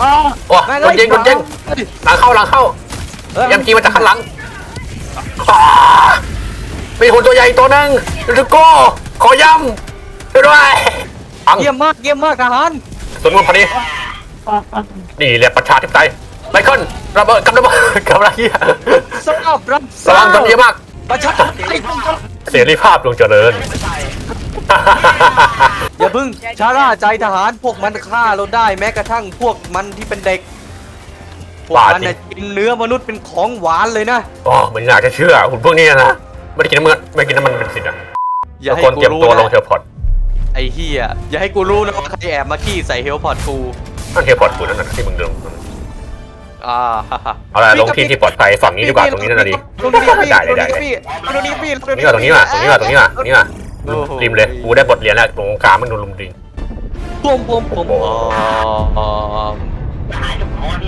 อ้าโอ้โดนยิงโดนยิงหลังเข้าหลังเข้าเอ้ยยำจีมาจากข้างหลังอ่ามีหุ่นตัวใหญ่ตัวหนึงลูกโก้ขอยำช่วยด้วยปังเยี่ยมมากเยี่ยมมากทหารส่วนมือพอดีนี่เรียกประชาธิปไตยไมเคิลระเบิดกับระเบิดกับอะไรเงี้ยทราบรับทระราวังบโดนเยอะมากประชาธิปไตยเสรีภาพลงเจริญ อย่าเพึ่งชาร่าใจทหารพวกมันฆ่าเราได้แม้กระทั่งพวกมันที่เป็นเด็กพวกมันน่ะกินเนื้อมนุษย์เป็นของหวานเลยนะอ๋อมันอยากจะเชื่อหุ่นพวกนี้นะไม่ได้กินน้ำมันไม่กินน้ำมันเป็นสิทธิ์อะอย่าทุกให้คนกูเตรียมรู้ตัวลงนะเทอร์พอร์ตไอ้เฮียอย่าให้กูรู้นะว่าใครแอบมาขี้ใส่เฮลพอร์ตกูนั่นเทอร์พอร์ตคุณนั่นน่ะที่มึงเดินอ่าฮ่าฮ่าเอาละลงที่ที่ปลอดภัยฝั่งนี้ดีกว่าตรงนี้น่าจะดีตรงนี้พี่ได้ได้ได้ตรงนี้พี่ตรงนี้พี่ตรงนี้ว่ะตรงนี้ว่ะตรงนี้ว่ะตรงนี้ว่ะตรงนี้ว่ะ โอ้โหริมเลยกูได้บทเรียนแล้วตรงกลางมันโดนลุมดิงพวมพวมพวมอ๋อหายทุกคน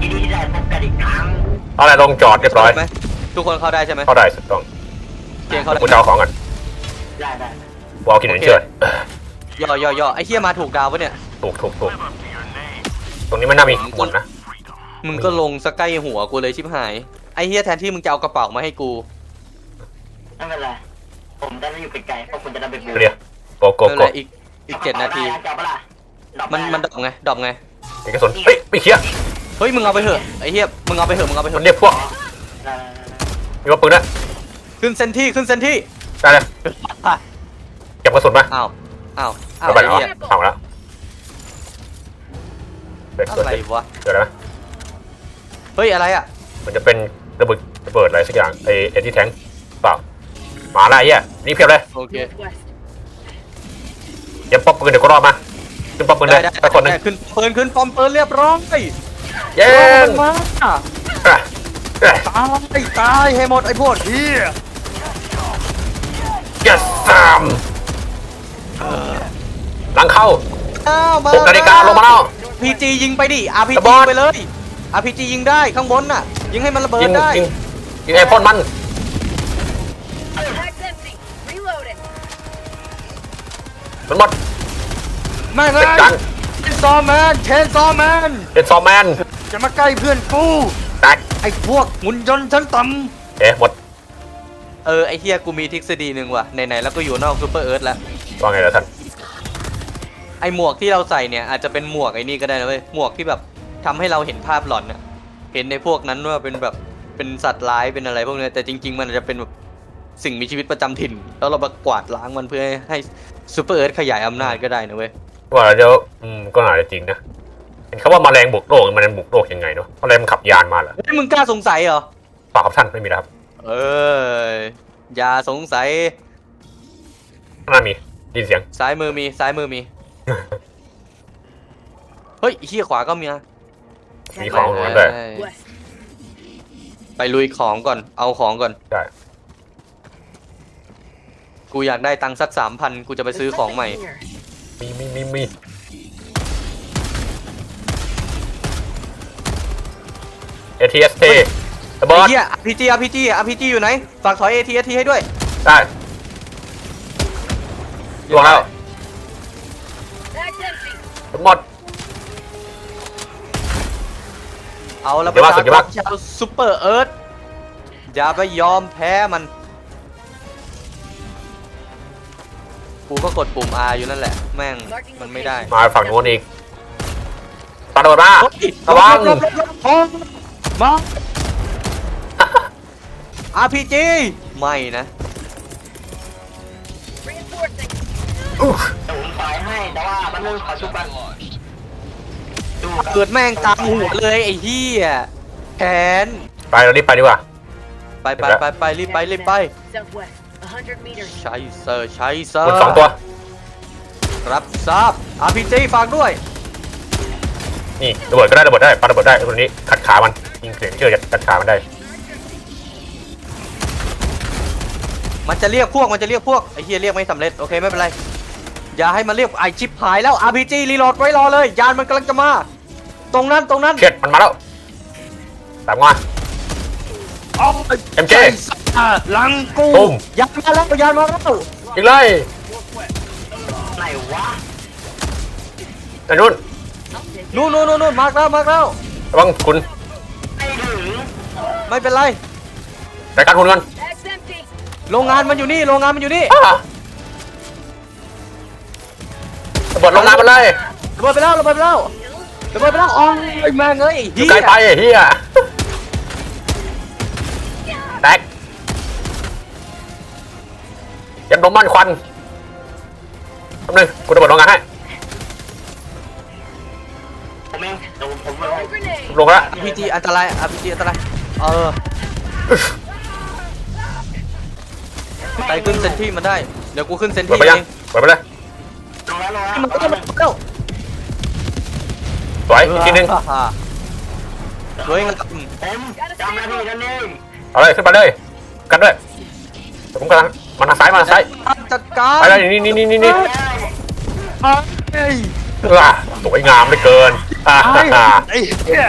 ยินดีที่ได้พบกันอีกครั้งเอาอะไรลงจอดเรียบร้อยไหมทุกคนเข้าได้ใช่ไหมเข้าได้สุดต้องเพียงเข้าได้กูจะเอาของก่อนได้ได้กูเอากินหนึ่งเชื่อย่อย่อย่อไอ้เฮียมาถูกดาวปะเนี่ย ถูกถูกถูกตรงนี้มันน่ามีหมดนะ มึงก็ลงสใกล้หัวกูเลยชิบหาย ไอ้เฮียแทนที่มึงจะเอากระเป๋ามาให้กู ไม่เป็นไร ผมจะได้อยู่ไกลๆเพราะคุณจะได้ไปบูเรียโกโกนั่นโกแหละอีกอีกเจ็ดนาที จับปะล่ะดอกมันไมันดรอปไงดรอปไงมีกระสุนเฮ้ยไม่เคี้ยเฮ้ยมึงเอาไปเถอะไอ้เฮียมึงเอาไปเถอะมึงเอาไปเถมันอะเรียกพวกได้ได้ได้มีว่าปืนนะขึ้นเซนที่ขึ้นเซนที่ ได้เลยเก็บกระสุนมาอ้าวอ้าวอ้าวระเบิดไอ้เหรอเฮียเอาละเด็กอะไรวะเจออะไรไหมเฮ้ยอะไรอะมันจะเป็นระเบิดระเบิดอะไรสักอย่างไอเอ็นที่แทงเปล่า มาละไอ้เหี้ยนี่เพียบเลยโอเคเดี๋ยวป๊อปปืนเดี๋ยวก็รอดมาขึ้นป๊อปปืนเลได้ยได้ไปคนหนึงได้ขึ้นปืนขึ้นปอมปืนเรียบร้อยเย้มันมาเอ้ยเอ้ยตายตายให้หมดไอ้พวกเฮีย yes สามหลังเข้า อ้าวมาหกนาฬิกาลงมาแล้ว พีจียิงไปดิ RPG กระบอกไปเลย RPG ยิงได้ข้างบนน่ะ ยิงให้มันระเบิยิดงได้ยิงยิงไอพ่นมัน มันหมดแม่งเลเด็ยกจังเชนซอแมนเชนซอแมนเป็นซอมแมนจะมาใกล้เพื่อนกูแตกไอ้พวกหุ่นยนต์ชั้นต่เอ๊ะหมดำเออไอ้เฮียกูมีทฤษฎีหนึ่งว่ะไหนๆแล้วก็อยู่นอกซูเปอร์เอิร์ธแล้วว่าไงล่ะท่านไอ้หมวกที่เราใส่เนี่ยอาจจะเป็นหมวกไอ้นี่ก็ได้นะเว้ยหมวกที่แบบทำให้เราเห็นภาพหลอนน่ะเห็นในพวกนั้นว่าเป็นแบบเป็นสัตว์ร้ายเป็นอะไรพวกเนี้ยแต่จริง ๆ มันอาจจะเป็นแบบ สิ่งมีชีวิตประจำถิ่น แล้วเรามากวาดล้างมันเพื่อให้ซูเปอร์เอิร์ธขยายอำนาจก็ได้นะเว้ย ว่าเดี๋ยวอืมก็อาจจะจริงนะเห็นเขาว่าแมลงบุกโลกแมลงบุกโลกยังไงเนาะแมลงมันขับยานมาเหรอเฮ้ยมึงกล้าสงสัยเหรอ เปล่าครับท่านไม่มีนะครับเอออย่าสงสัยข้างหน้ามีได้ยินเสียง ซ้ายมือมีซ้ายมือมี เฮ้ยเฮียขวาก็มีนะมีของตรงนั้นด้วยไป West. ไปลุยของก่อนเอาของก่อนใช่ กูอยากได้ตังค์สักสามพันกูจะไป There's ซื้อของ nothing ใหม่ here. มีมีมีมีเอทีเอสทีระเบิไอ้ดเหี้ย RPG RPG RPG อยู่ไหน ฝากถอย ATST ให้ด้วย ได้ล่วงแล้ว Bag's empty. ทั้งหมด เอาแล้วเดี๋ยวว่าสุดประเดี๋ยวว่าชากรชาวซูเปอร์เอิร์ธอย่าไปยอมแพ้มัน กูก็กดปุ่ม R อยู่นั่นแหละ แม่งมันไม่ได้มาฝั่งโน้นอีกปาระเบิดมาเฮ้ยระวังลบลบลบลบมา RPG ไม่นะ Reinforcing. อุ๊ยเดี๋ยวผมปล่อยให้แต่ว่ามันเรื่องขอชุบกันดูเกิดแม่งกลางหัวเลยไอ้เหี้ยแขนไปเรารีบไปดีกว่าไปไปไปไปรีบไปรีบไป Southwest. A hundred meters. ใช้เซอร์ใช้เซอคุณร์สองตัว รับทราบ RPG ฝากด้วย นี่ระเบิดก็ได้ระเบิดได้ปาระเบิดได้ตัวนี้ขัดขามันยิงเสียงเชื่อจะขัดขามันได้มันจะเรียกพวก มันจะเรียกพวก ไอ้เฮียเรียกไม่สำเร็จ โอเค ไม่เป็นไร อย่าให้มันเรียกไอชิปหายแล้ว RPG รีโหลดไว้รอเลย ยานมันกำลังจะมา ตรงนั้นตรงนั้นเช็ดมันมาแล้วตามมา MJ หลังกูตุ้มยานมาแล้วยานมาแล้วยิงเลยไหนวะไอ้นุ่น I'll take นู่นนู่นนู่นนู่นมาร์กแล้วมาร์กแล้วระวังคุณไอ้ถึงไม่เป็นไร รายการคุณกัน Bag's empty. โรงงานมันอยู่นี่ โรงงานมันอยู่นี่อ่าระเบิดลงน้ำมันเลยระเบิดไปแล้วระเบิดไปแล้วระเบิดไปแล้วอ๋อไอ้แม่งเอ้ยอยู่เฮีไกลยไปไอ้เฮีย ยันนมมันควันแป๊บนึงกูระเบิดโรงงานให้ผมเองเดี๋ยวผมผมไป Throwing grenade. ลงแล้วอาพีจีอันตรายอาพีจีอันตราย เออไปขึ้นเซนที่มันได้ เดี๋ยวกูขึ้นเซนเปิดที่ไปเอยังงเปิดไปเลยลงแล้วลงแล้วมันก็มันก็สวยอีกทีนึงสวยงามผมจำหน้าที่นั่นเองเอาเลยขึ้นไปเลย กันด้วยเดี๋ยวผมกำลัง มาทางซ้ายมาทางซ้ายจัดการไปเลยนี่นี่นี่นี่นี่เฮ้ยอะสวยงามเหลือเกินอ่าไอ้เหี้ย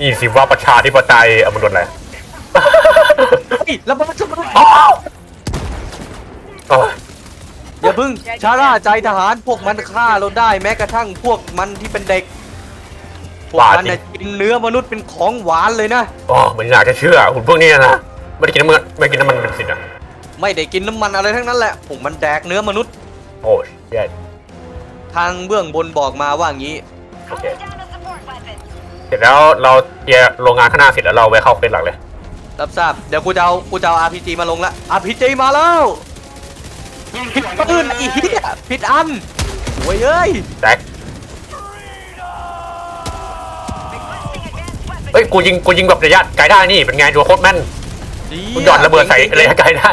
นี่สิว่าประชาธิปไตยเอามันโดนอะไรเฮ้ยระเบิดระเบิดอ้าวโอ้ยอย่าพึ่งชาร่าใจทหารพวกมันฆ่าเราได้แม้กระทั่งพวกมันที่เป็นเด็กพวกมันเนี่ยกินเนื้อมนุษย์เป็นของหวานเลยนะโอ้เหมือนอยากจะเชื่อหุ่นพวกนี้นะไม่ได้กินน้ำมันไม่ได้กินน้ำมันเป็นสิทธิ์อะ ไม่ได้กินน้ำมันอะไรทั้งนั้นแหละพวกมันแดกเนื้อมนุษย์ โอ้ยแย่ทางเบื้องบนบอกมาว่างี้ โอเคเสร็จแล้วเราเคลียร์โรงงานข้างหน้าเสร็จแล้วเราไปเข้าเฟสหลักเลย รับทราบ เดี๋ยวกูจะเอากูจะเอา RPG มาลงละ RPG มาแล้วยิงผิดสวนปืนไอ้เหี้ยผิดอันโว้ยเอ้ย แจ็คเฮ้ย กูยิง กูยิงแบบระยะไกลได้นี่ เป็นไงดูโคตรแม่นดีกูหย่อนระเบิดใส่ระยะไกลได้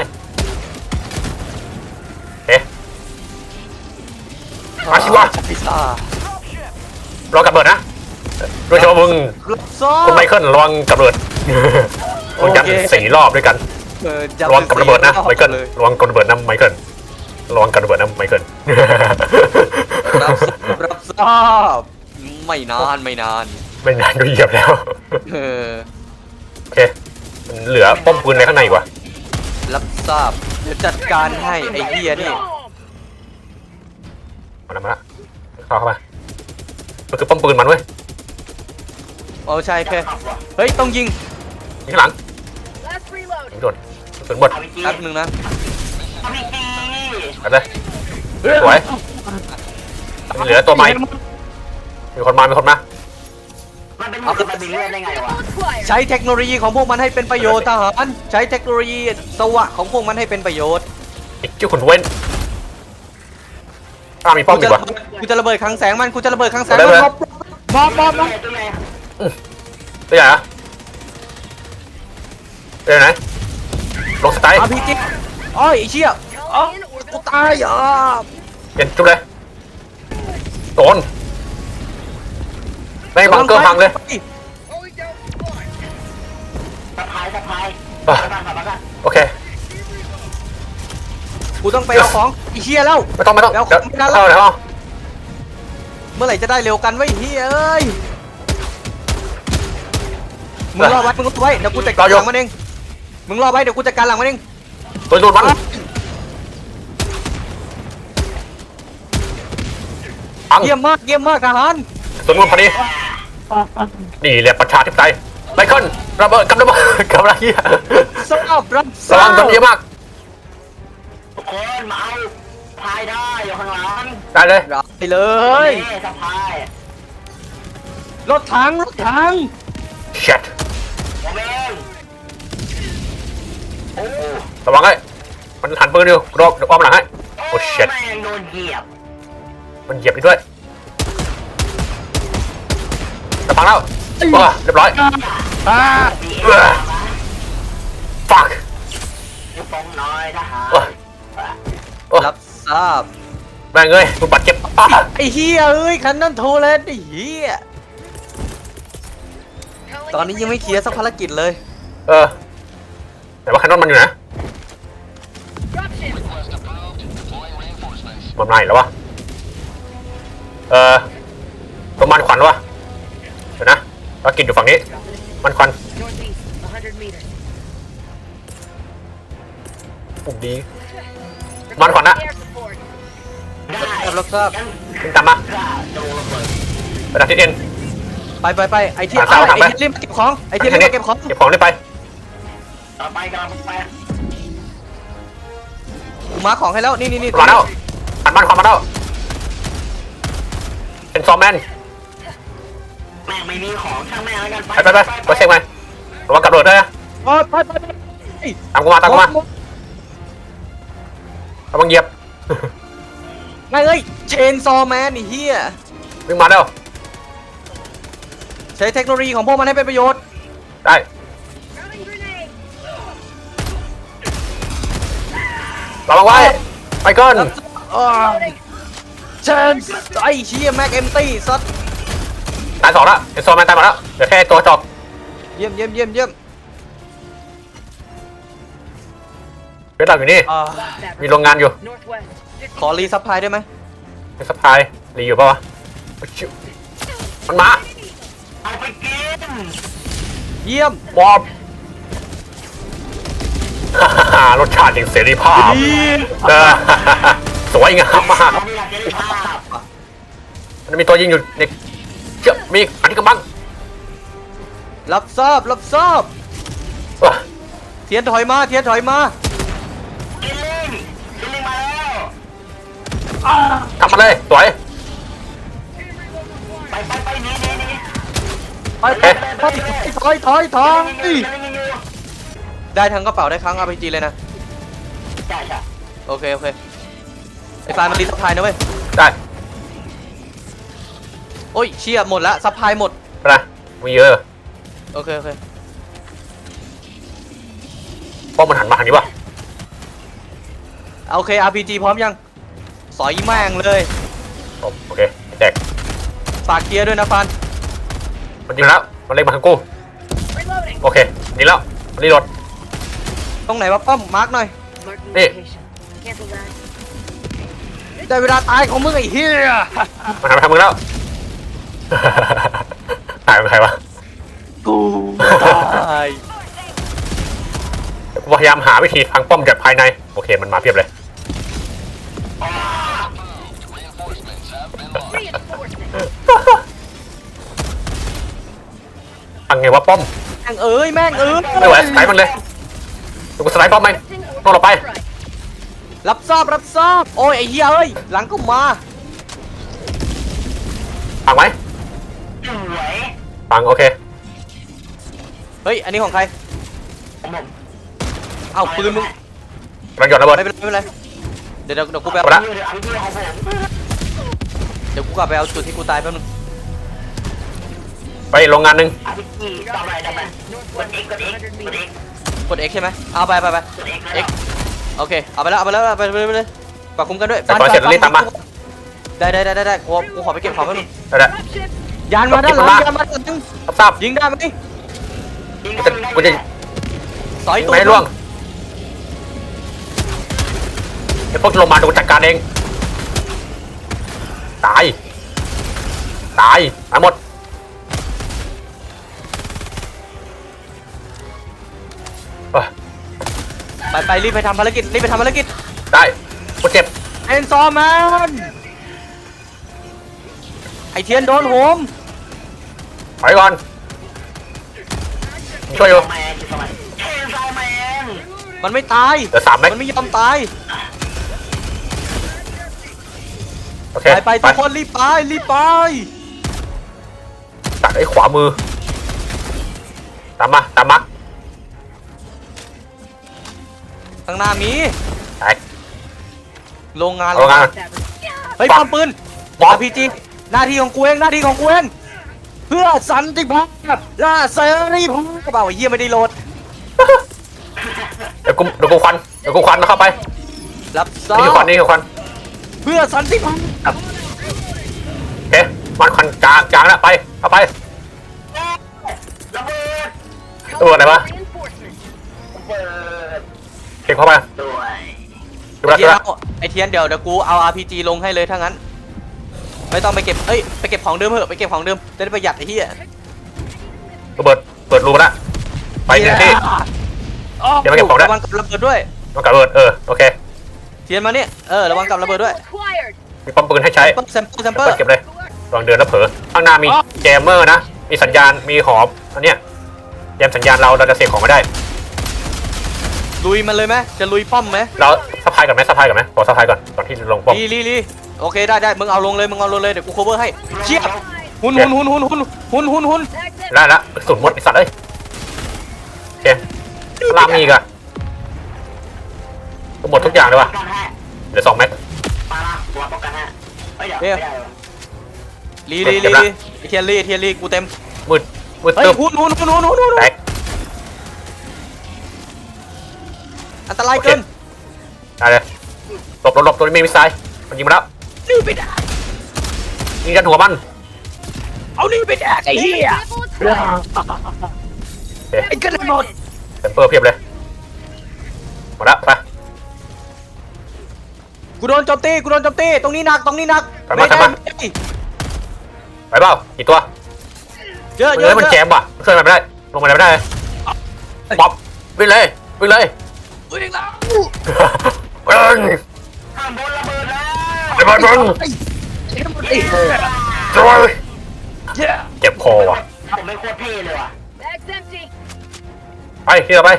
มาสิวะพิซซ่ารอกระเบิดนะโดยเฉพาะมึงรับซ้อคุณไมเคิลระวังกับระเบิดคุณยันสี่รอบด้วยกันเออจำระวังกับระเบิดนะสี่ไมเคิลเลยระวังกับระเบิดนะไมเคิลระวังกับระเบิดนะไมเคิลรับทราบรับทราบไม่นานไม่นานไม่นานก็เหยียบแล้วเออโอเคมันเหลือป้อมปืนในข้างในอีกว่ะรับทราบเดี๋ยวจัดการให้ไอ้เหี้ยนี่ มาแล้วมาแล้วเข้าเข้ามามันคือป้อมปืนมันเว้ยเอาใช่แค่เฮ้ยต้องยิงมีข้างหลัง Last reload. ยิงโดนกระสุนหมดเอาไปจีแป๊บนึงนะเอาไปจีกันเลยสวยเหลือตัวใหม่มีคนมามีคนมามันเป็นมันเป็นเรื่องได้ไงวะ Ammo acquired. ใช้เทคโนโลยีของพวกมันให้เป็นประโยชน์ทหารใช้เทคโนโลยีสวะของพวกมันให้เป็นประโยชน์อีกชื่อคุณเว้น อ้าวมีป้อมกูอีจะกว่ะ กูจะระเบิดคลังแสงมันกูจะระเบิดคลังแสงได้มันเลยมอบมอบมอบตัวไหนตัวใหญ่เหรอตัวไหนลงสไตล์อาพีจิอ้อยไอ้เชี่ยอ๋อ Calling in กู orbital ตายอะเปลี่ยนจุดเลยโดนแม่งบังเกอร์พังเลย Going down supply. สะพายสะพายอะสะพายสะพายโอเค กูต้องไปเอาของไอ้เชี่ยแล้ว ไม่ต้องไม่ต้องแล้วเดี๋ยวไม่ได้แล้วเข้าเลยเข้าเมื่อไหร่จะได้เร็วกันไว้ยเฮียเอ้ย มึงรอไว้ มึงรอไว้ เดี๋ยวกูจัดการหลังมันเอง มึงรอไว้ เดี๋ยวกูจัดการหลังมันเอง ตัวดูดมันปังเยี่ยมมาก เยี่ยมมากทหารตัวนู้นพอดีนี่แหละประชาธิปไตยไมเคิลระเบิดกับระเบิดกับอะไรเงี้ยทราบรับสว่างตัวนี้มากทุก คนมาเอาสะพายได้อยู่ข้างหลังได้เลยรับไปเลยนี่สะพายรถถังรถถังเช็ดผมเองโอ้ระวังไอ้มันหันปืนอยู่รอบอ้อมหลังให้ โอ้เช็ดแม่งโดนเหยียบมันเหยียบนี่ด้วยจะพังแล้วว้าเรียบร้อย อ่าดีเออฟักยุบปงน้อยทหารโอ้ย โอ้ยรับทราบแม่งเอ้ยมึงบาดเจ็บอ้าไอ้เฮียเอ้ยคันนั้นโทรเลยไอ้เฮีย Calling ตอนนี้ยังไม่เคลียร์สักภารกิจเลย เออ แต่ว่าคันนอนมันอยู่นะ Dropship. มันมาอีกแล้ววะ เออประมาณควันแล้ววะเดี๋ยวนะเรากินอยู่ฝั่งนี้ มันควัน Northeast. 100 meters. ปุ่มดี Man, Juana. Air support. ได้รับทราบงั้นขึ้นตามมากล้าโดนระเบิดไปทางทิศเอ็น ไปไปไปไอ้ที่หาทางไอ้หาไปที่รีบมาเก็บของไอ้ที่รีบมาเก็บของเก็บของได้ไปต่อไปกำลังไปมาของให้แล้วนี่นี่นี่มาแล้วหันบ้านความมาแล้วเป็นซอมแมนแม่งไม่มีของช่างแม่งแล้วกันไปไปไปไปเช็คไหมระวังกระโดดด้วยนะไปไปไปไปตามกูมาตามกูมา ระวังเหยียบไงเอ้ยเชนซอแมนไอ้เหี้ยวิ่งมาแล้ว ใช้เทคโนโลยีของพวกมันให้เป็นประโยชน์ ได้ Throwing grenade. ระวังไว้ ไปก่อน Loading. เชนไอ้เหี้ยแม็กเอมตี้ซัดตายสองแล้วเป็นซอมแมนตายหมดแล้วเหลือแค่ตัวจอก เยี่ยมเยี่ยมเยี่ยมเยี่ยม เวทเราอยู่นี่ อ่า Last that มีโรงงานอยู่ Northwest. ขอรีซัพพลายได้ไหมมีสปายรีอยู่ปะวะชิวมันมาเอาไปกินเยี่ยมมอบรสชาติแห่งเสรีภาพเออสวยงามมากเราไม่อยากจะได้ภาพมันมีตัวยิงอยู่ในเชื่อมีอีกอันนี้กำบังรับทราบรับทราบว้าเทียนถอยมาเทียนถอยมา ทำมาเลยสวยไปไปไปหนีหนีหนีไปไปไปถอยถอยถอยกินลิงอยู่กินลิงอยู่ได้ทั้งกระเป๋าได้ทั้ง RPG เลยนะ ใช่ใช่โอเค โอเค ไอ้ฟายมันรีซัพพลายนะเว้ย ได้โอ้ย เชี่ยหมดละซัพพลายหมดไปนะมีเยอะโอเค โอเคป้อมมันหันมาทางนี้วะโอเค RPG พร้อมยัง สอยแม่งเลยโอเคแจกฝากเกียร์ด้วยนะฟันมันยิงแล้วมันเล็งมาทางกู Reloading. โอเคนี่แล้วมันรีโหลด ตรงไหนวะป้อมมาร์กหน่อย Marking Hey. location. Cancel that. ได้เวลาตายของมึงไอ้เหี้ยมันหันมาทางมึงแล้วหายไปใครวะกูตายพยายามหาวิธีทางป้อมจากภายใน โอเคมันมาเพียบเลย ทางไงวะป้อมแม่งเอ้ยแม่งเอ้ยไม่ไหวสไลด์มันเลยเดี๋ยวกูสไลด์ป้อมไหมต้องเราไป Right. รับทราบรับทราบโอ้ยไอ้เหี้ยเอ้ยหลังก็มาฟังไหมสวยฟังโอเคเฮ้ยอันนี้ของใครผมผมเอ้าปืนมึงกำลังหย่อนระเบิดไม่เป็นไรไม่เป็นไรเดี๋ยวเดี๋ยวเดี๋ยวกูไปเอาเอาละเดี๋ยวเอาที่ของผมเดี๋ยวกูกลับไปเอาจุดที่กูตายแป๊บนึง ไปโรงงานหนึ่งเอาที่กี่ต่อไปต่อไปกด X กด X กด X กด X ใช่ไหมเอาไปไปไป กด X แล้ว X โอเค เอาไปแล้ว เอาไปแล้ว เอาไปเลยไปเลยฝากคุ้มกันด้วยแต่ก่อนเสร็จรีบตามมา ได้ได้ได้ได้ได้กูกูขอไปเก็บของแป๊บนึงได้แล้ว Dropship. ยานมาด้านหลังมายานมาด้านหลังรับทราบยิงได้ไหมยิงกูจะกูจะสอยยิงตัวไม่ให้ล่วงไอ้พวกที่ลงมาเดี๋ยวกูจัดการเอง ตาย ตายตายหมด รีบไปทำภารกิจรีบไปทำภารกิจได้กูเจ็บเอ็นซอร์แมนไอเทียนโดนโหมถอยก่อนช่วยอยู่แมนสมัยเทนซอแมนมันไม่ตายเหลือสามไหมมันไม่ยอมตายโอเคไปไปทุกคนรีบไปรีบไปตัดไอ้ขวามือตามมาตามมาางหน้ามีแตก โรงงานโรงงาน That เฮ้ยปัปงอมปืนบอส พีจีหน้าที่ของกูเองหน้าที่ของกูเองเพื่อสันติภาพและเสรีภาพกระเป๋าไอ้เหี้ยไม่ได้โหลด เดี๋ยวกูเดี๋ยวกูควันเดี๋ยวกูควันมาเข้าไปรับทรานี่คือควันบนี่คือควันเพื่อสันติภาพโอเคมันควันกลางกลางแล้วไปเข้าไประเบิดตัวอะไรวะ reinforcement. เปิด เก็บเข้าไปด้วยเก็บไอแล้วเทีเก็บแล้วยนเอาไอเทียนเดี๋ยวเดี๋ยวกูเอา RPG ลงให้เลยถ้างั้น ไม่ต้องไปเก็บเอ้ยไปเก็บของเดิมเถอะไปเก็บของเดิมจะได้ประหยัดไอ้เหี้ยระเบิดเปิดรูมาละไปหนึ่งที่ อ๋อเดี๋ยวไปเก็บของด้วย ระวังกับระเบิดด้วยมันกับระเบิดเออโอเคเทียนมาเนี่ยเออระวังกับระเบิดด้วย Acquired. มีป้อมปืนให้ใช้ แซมเปิลแซมเปิเปิลดเก็บเลยไลองเดินแล้วเผลอ ข้างหน้ามีแจมเมอร์นะ มีสัญญาณ มีหอมอันเนี้ยแจมสัญญาณเราเราจะเสกของไม่ได้ ลุยมันเลยไหมจะลุยป้อมไหมเราสะพายก่อนไหมสะพายก่อนไหมขอสะพายก่อนก่อนที่จะลงป้อม ลีลีลีโอเคได้ได้มึงเอาลงเลยมึงเอาลงเลยเดี๋ยวกู cover ให้เชี่ยหุนหุนหุนหุนหุนหุนหุนหุน That's it. ได้ละกระสุนหมดไอสัตว์เอ้ยโอเคลามมีอีกอะหมดทุกอย่างเลยว่ะป้องกันให้เหลือสองแม็กมาละตัวป้องกันให้เอ้ยเดี๋ยวไม่ได้หรอลีลีลีลีไอ้เทียนลีเทียนลีกูเต็มมืดมืดเฮ้ยตึ๊บหุนหุนหุนหุนหุนหุนแตก อันตรายเกินได้เลยหลบหลบหลบตัวนี้มีมิสไซล์มันยิงมาแล้วนี่ไปแดกยิงกันหัวมันเอานี่ไปแดกไอ้เหี้ยโอเคไอ้กันหมดเซมเปอร์เพียบเลยหมดละไปกูโดนโจมตีกูโดนโจมตีตรงนี้หนักตรงนี้หนักทำมาไม่ได้ทำมาไม่ได้ไปเปล่ากี่ตัวเยอะเยเฮ้อะยมันเยแจอะมว่ะช่วยมันไม่ได้ลงมาไม่ได้บ๊อบวิ่งเลยวิ่งเลย วิ่งแล้ววิ่งข้างบนระเบิดแล้วไอ้บอลบอลไอ้ไอ้เหี้ยช่วยเหี้ยเจ็บคอว่ะผมไม่โคตรเท่เลยว่ะ Bag's empty. ไปที่เราไป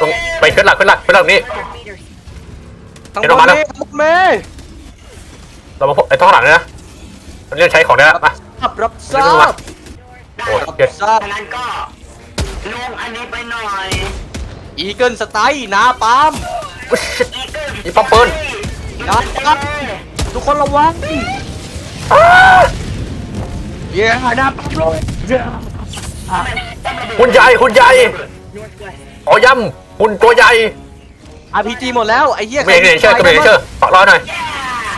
ตรงไปขึ้นหลักขึ้นหลักขึ้นหลักนี้ Meters. ทางเดี๋บยวนเรามาแล้วนี้ทางบนเมย์เรามาพบไอ้ท้องหลังเลยนะตอนนี้เราใช้ของได้แล้วมา รับรับทเดี๋รายวดูมาบ ได้โอ้ครับเจ็ดทราบดังนั้นก็ลงอันนี้ไปหน่อย อีเกิลสไตล์นาปาล์มอีเกิลอีป๊อปเปิ้ลครับครับทุกคนระวังเย้นาปาล์มเลยหุ่นใหญ่หุ่นใหญ่ Northwest. ขอย้ำหุ่นตัวใหญ่อาร์พีจีหมดแล้วไอ้เหี้ยไม่เห็นเนเชอร์ก็ไม่เห็นเนเชอร์ฝากรอหน่อย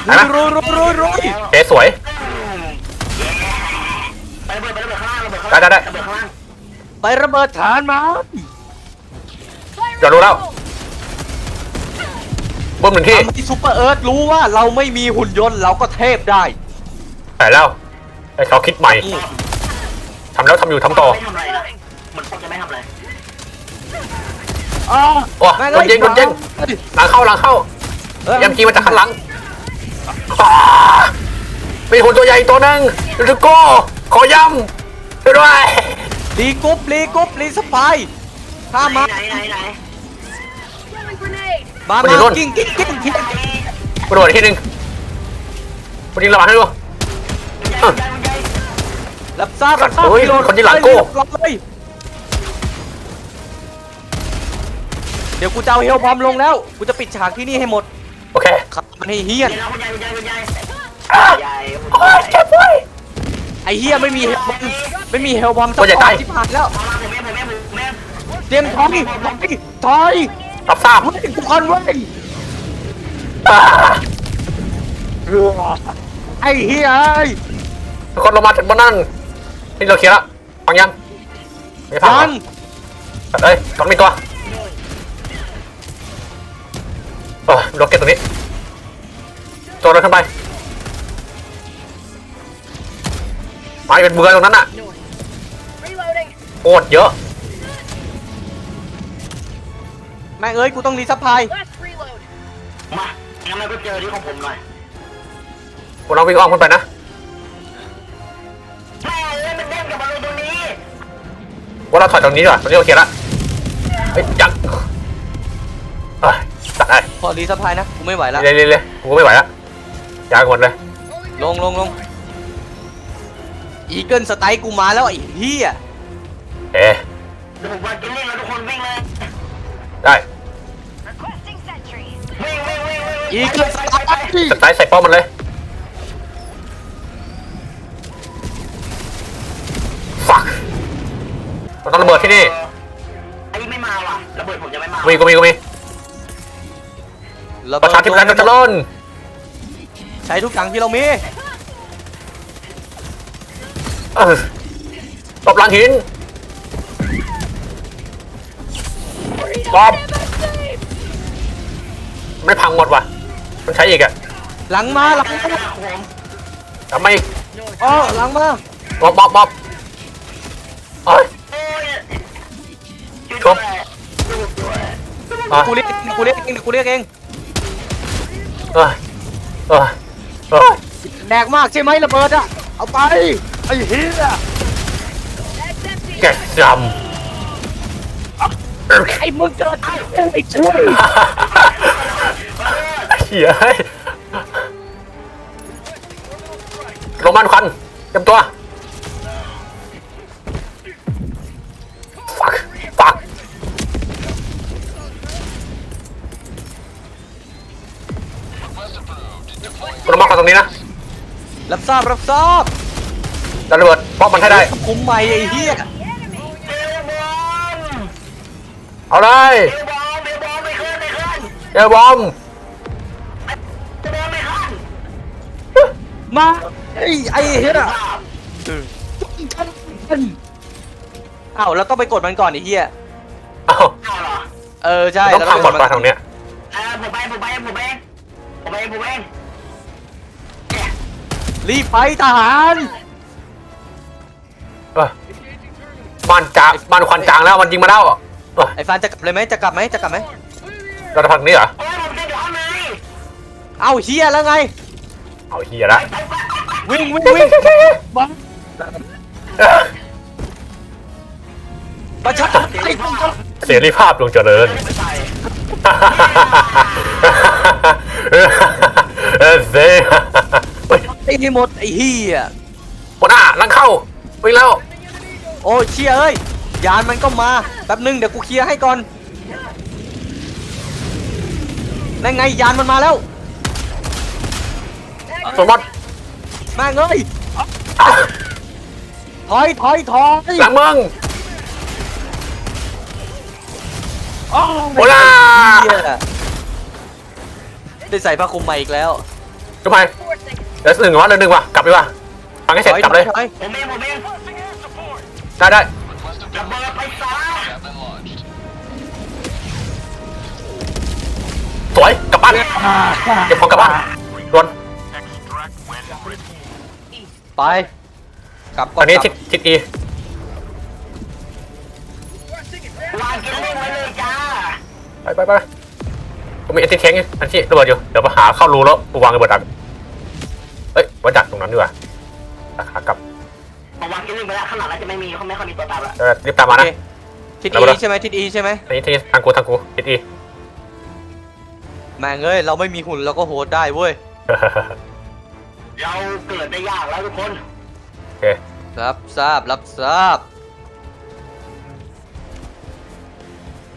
เห็นไหมรุยรุยรุยรุยเจ๊สวยไประเบิดไประเบิดข้างล่างระเบิดข้างได้ล่างได้ได้ระเบิดข้างล่างไประเบิดฐานมา เดี๋ยวรู้แล้วบึ้มหนึ่งที่ทำให้ซูเปอร์เอิร์ธรู้ว่าเราไม่มีหุ่นยนต์เราก็เทพได้แต่แล้วไอ้เขาคิดใหม่ทำแล้วทำอยู่ทำต่อ ไม่ทำอะไรนะเหมือนพวกจะไม่ทำอะไรอ๋อโอ้แม่โดนยิงโดนยิงหลังเข้าหลังเข้าเอ้ย เอ็มจีมาจากข้างหลังอ้ามีหุ่นตัวใหญ่ตัวหนึ่งลูกโก้ขอย้ำช่วยด้วยรีกรุ๊ปรีกรุ๊ปรีสปายข้ามมาไหนไหนไหน Throwing grenade. มามันอยู่มานู่น กิ้งกิ้งกิ้งกิ้งกระโดดอีกทีหนึ่งกูยิงระเบิดให้ดูใหญ่ใหญ่ใหญ่รับทราบรับทราบโอ้ยรีโหลดคนที่หลังกูเรียบร้อยเดี๋ยวกูจะเอาเฮลบอมลงแล้ว กูจะปิดฉากที่นี่ให้หมดโอเคขับมันให้เฮี้ยนเดี๋ยวนะคุณยายคุณยายคุณยายอ้าใหญ่โอ้ยเจ็บเว้ย ไอ้เฮี้ยไม่มีเฮลบอมไม่มีเฮลบอมตัวใหญ่ตาย ที่ผ่านแล้วเอามาผมแม่ผมแม่ผมแม่เตรียมถอยถอยถอย รับทราบเว้ยทุกคนเว้ยอ่าไอ้เฮี้ยเอ้ยทุกคนลงมาจากบนนั่นนี่เราเคลียร์ละฟังยังไม่พังยัเหรอนเอ้ยต้องมีตัวโอ้ยโรเก็ตตรงนี้ตัวเราขึ้นไปมาเป็นเบือตรงนั้นน่ะ North. Reloading. โคตรเยอะ แม่งเอ้ยกูต้องรีซัพพลาย Last reload. มางั้นเราก็เจอที่ของผมหน่อยพวกเราวิ่งอ้อมขึ้นไปนะแม่เอ้ยมันเด้งกลับมาลงตรงนี้ ว่าเราถอยตรงนี้ดีกว่าตรงนี้โอเคละเฮ้ยยังเอ้ยตัดได้ขอรีซัพพลายนะกูไม่ไหวแล้วเร็วๆเลยกูไม่ไหวละยางหมดเลย ลงลงลงอีเกิลสไตล์กูมาแล้วไอ้เฮี้ยเอ๊ะ เดี๋ยวผมวางกินลิ่งแล้วทุกคนวิ่งเลย ได้ Requesting sentry. วิ่งวิ่งวิ่งวิ่งอีเกิลสไตล์สไตล์ใส่ป้อมมันเลยฟักเราต้องระเบิดที่นี่ไอ้นี่ไม่มาว่ะระเบิดผมจะไม่มามีกูมีกูมีเบิดประชาธิปไตยจะเจริญใช้ทุกอย่างที่เรามีเออตบหลังหิน บอมไม่พังหมดว่ะ มันใช้อีกอะหลังมาหลังมาผมทำไมอ๋อหลังมาบอมบอมบอมเอ้ยโอ้ยช่วยด้วยช่วยด้วยอะกูเรียกกูเรียกเองกูเรียกเองเอ้ยเอ้ยเอ้ยแดกมากใช่ไหมระเบิดอะเอาไปไอ้เหี้ย That's empty. แกจ ไอ้มึงเกิดไอ้ช่วยำเหี้ยเฮ้ยลงมันควันเตรียมตัว fuck fuck ลงมันควันตรงนี้นะ รับทราบรับทราบแล้วระเบิดป้อมมันให้ได้ คุมใหม่ไอ้เหี้ย เบลบอล เอาเลยเบลบอลเบลบอลไม่ขึ้นไม่ขึ้นเจอบอมเบลบอลไม่ขึ้นมาไอ้ไอ้เหี้ยภาพอ้าวแล้วต้องไปกดมันก่อนไอ้เหี้ยเอาเอาเหรอเออใช่ต้องพังหมดแล้วปะทางเนี้ยเออผมไปผมไปผมไปผมไปผมเองรีบไปทหารเออบ้านจางบ้านควันจางแล้วมันยิงมาแล้วเออ ไอ้ฟานจะกลับเลยไหมจะกลับไหมจะกลับไหมเราจะพักนี้เหรอโอ้ยผมจะอยู่ข้างในเอ้าเหี้ยแล้วไง เอาเฮียละ วิ่งวิ่งวิ่งบังเออประชาธิปไตยต้องการเสรีภาพลงเจริญ ไม่ใส่เออเซ่เฮ้ยไอ้นี่หมดไอ้เหี้ยหัวหน้าลังเข้าวิ่งแล้ว โอ้เชี่ยเอ้ย ยานมันก็มาแป๊บนึงเดี๋ยวกูเคลียร์ให้ก่อนนั่นไงยานมันมาแล้วสมบัติแม่งเอ้ยถอยถอยถอยหลังมึงอ้าวหัวหน้าเหี้ยได้ใส่ผ้าคลุมใหม่อีกแล้วทำไม Forcing. เดี๋ยวหนึ่งวะเดี๋ยวหนึ่งวะกลับดีกว่าฟังให้เสร็จถอยกลับเลยถอยผมเองผมเองได้ได้ ระเบิดไปซะสวยกลับบ้านเก็บของกลับบ้านด่วนไป กลับตก่ออนนนี้กทิลัศบทิศอีวางกินเล่นไว้เลยจ้าไปไปไปผมมีแอนติแทงอันที่ระเบิดอยู่เดี๋ยวไปหาเข้ารูแล้วกูวางระเบิดดักเอ้ยไว้ดักตรงนั้นดีกว่าดักขากลับ ผมวางกินเล่นไปแล้วข้างหลังเราจะไม่มีเขาไม่ค่อยมีตัวตามละเออรีบตามมาโอนะเคทิศแล้วอีเราใช่ไหมทิศอีใช่ไหมอันนี้ที่ทางกูทางกูทิศอี แม่งเอ้ยเราไม่มีหุ่นเราก็โหดได้เว้ยเราเกิดได้ยากแล้วทุกคนโอเค รับทราบรับทราบ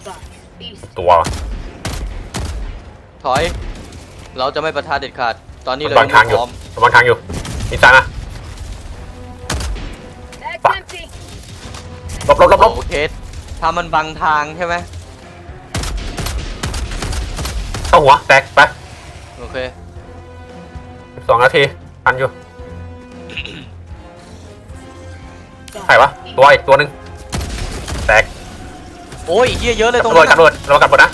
Fuck. East. ตัว ถอย เราจะไม่ประทะเด็ดขาด ตอนนี้มันเราวางยังทางไม่อยู่ พร้อมมันวางทางอยู่อีสานนะ That's Fuck. empty. หลบหลบหลบหลบโอเคถ้ามันบังทางใช่ไหมเข้าหัวแตกไปโอเคสองนาทีทันอยู่ใครวะตัวอีกตัวหนึ่งแตกโอ้ยเฮียเยอะเลยตรงระเบินั้ดนกับระอะเบิดระวังกับระเบิดนะ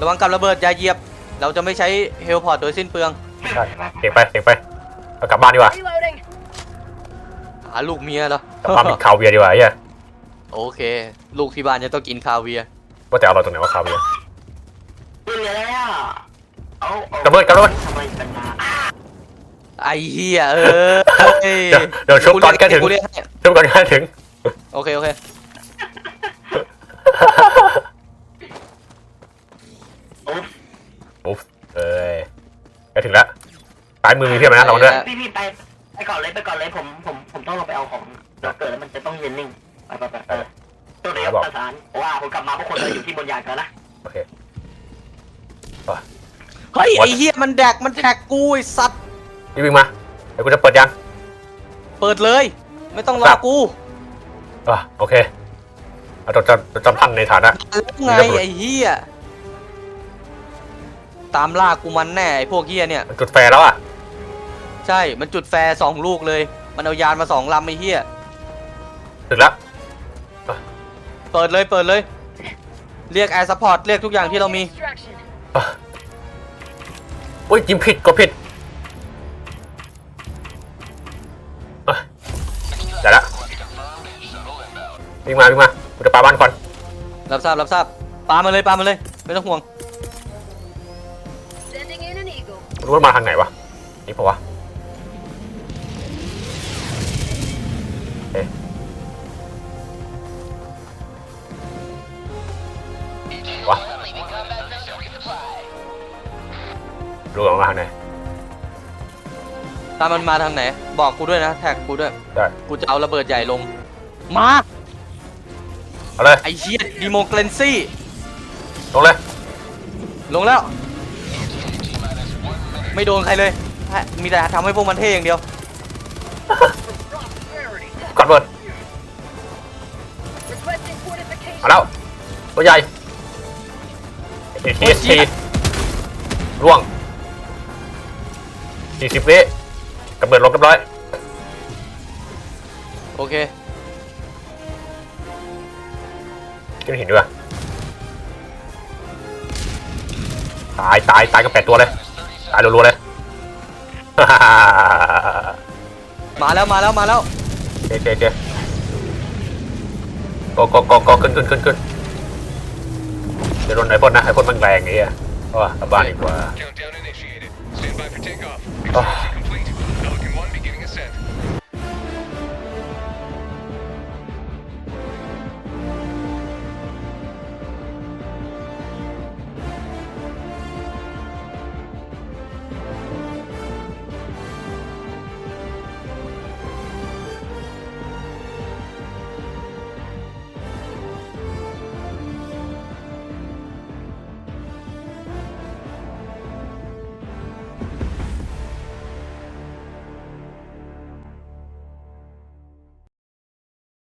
ระวังกับระเบิดอย่าเหยียบ เราจะไม่ใช้เฮลพอร์ตโดยสิ้นเปลืองได้เสียงไปเสียงไปเอากลับบ้านดีกว่า Reloading. หาลูกเมียเหรอกลับบ้านเป็นคาวเวียร์ดีกว่าไอ้เฮียโอเค ลูกที่บ้านจะต้องกินคาเวียร์ว่าแต่เอาเราตรงไหนว่าคาวเวียร์ปืนเหลือแล้วเนี่ยเอาเอาระเบิดกับระเบิด ทำไมกันนะไอ้เฮียเออเอ้ยเดี๋ยวเดี๋ยวชุบตอนใกล้ถึง กูเรียกให้ทุกคนให้ถึง โอเคโอเคโอ้อุ๊บเอ้ยใกล้ถึงแล้วซ้ายมือมีเพียบเลยนะระวังด้วย พี่พี่ไปไป ก่อนเลยไปก่อนเลยผมผมผมต้องลงไปเอาของเราเกิดแล้วมันจะต้องยืนนิ่งไปไปไปไปตัวเดียวประสานเพราะว่าผมกลับมาพวกคนเราอยู่ที่บนยานกันนะโอเคเฮ้ยไอ้เฮียมันแดกมันแท็กกูไอ้สัตว์พี่วิ่งมาเดี๋ยวกูจะเปิดยังเปิดเลย ไม่ต้องรคอรับกูอะโอเคเอาจำจำจำท่านในฐานะ แล้วไงไอ้เฮียตามล่ากูมันแน่ไอ้พวกเฮียเนี่ย มันจุดแฟร์แล้วอะ ใช่ มันจุดแฟร์สองลูกเลย มันเอายานมาสองลำไอ้เฮียถึงแล้วเปิดเลยเปิดเลย เรียกแอร์ซัพพอร์ตเรียกทุกอย่างที่เรามี Extraction. อะอุ้ยจิ้มผิดกดผิดอะได้ละวิ่งมาวิ่งมากูจะปาบ้านก่อน รับทราบรับทราบปามาเลยปามาเลย ไม่ต้องห่วง Sending in an eagle. รู้ว่ามาทางไหนวะ นี่ปะวะ วะรู้ออกมาทางไหนตามมันมาทางไหน บอกกูด้วยนะ แท็กกูด้วย ได้กูจะเอาระเบิดใหญ่ลง มา เอาเลยไอ้เหี้ยดีโมเกรนซี่ ลงเลยลงแล้ว ไม่โดนใครเลย มีแต่ทำให้พวกมันเท่อย่างเดียว กดเบิด Requesting fortification. มาแล้วตัวใหญ่ ATST ร่วง 40 วิกระเบิดลงเรียบร้อย โอเค ขึ้นหินด้วยตายตายตายกันแปดตัวเลย ตายรัวๆเลย มาแล้วมาแล้วมาแล้ว โอเคโอเคโอเคก็ก็ก็ก็ขึ้นขึ้นขึ้นขึ้น เดี๋ยวโดนไอพ่นนะไอพ่นมันแรงไอ้เหี้ยก็กลับบ้านดีกว่า Countdown initiated. Stand by for takeoff. Oh. Emergency